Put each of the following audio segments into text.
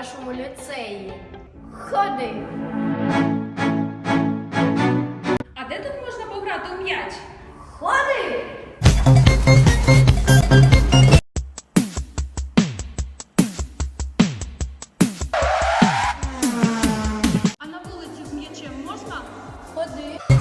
нашому ліцеї. Ходи. А де тут можна пограти у м'яч? Ходи. А на вулиці з м'ячем можна? Ходи.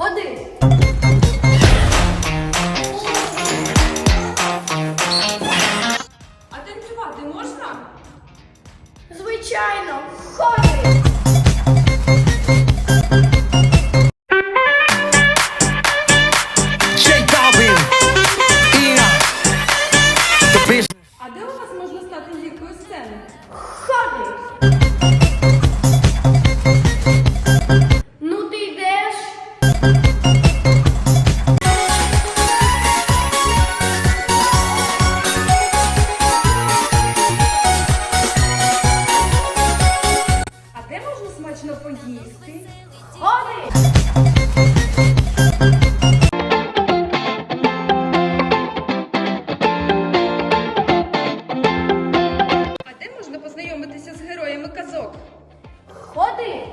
Ходи. А танцювати можна? Звичайно, ходи. А де можна познайомитися з героями казок? Ходи.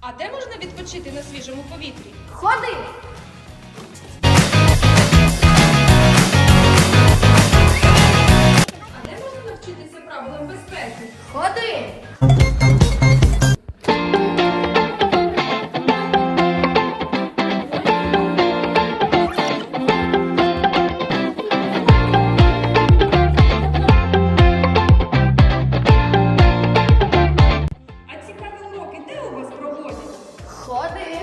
А де можна відпочити на свіжому повітрі? Ходи. Ходи.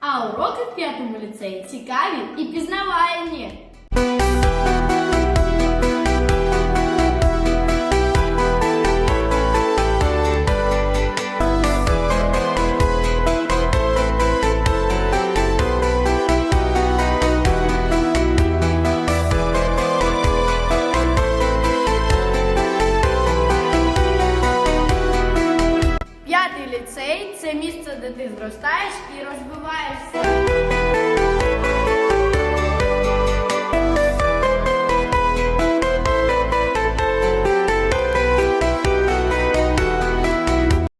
А уроки в п'ятому ліцеї цікаві і пізнавальні. П'ятий це місце, де ти зростаєш і розвиваєшся.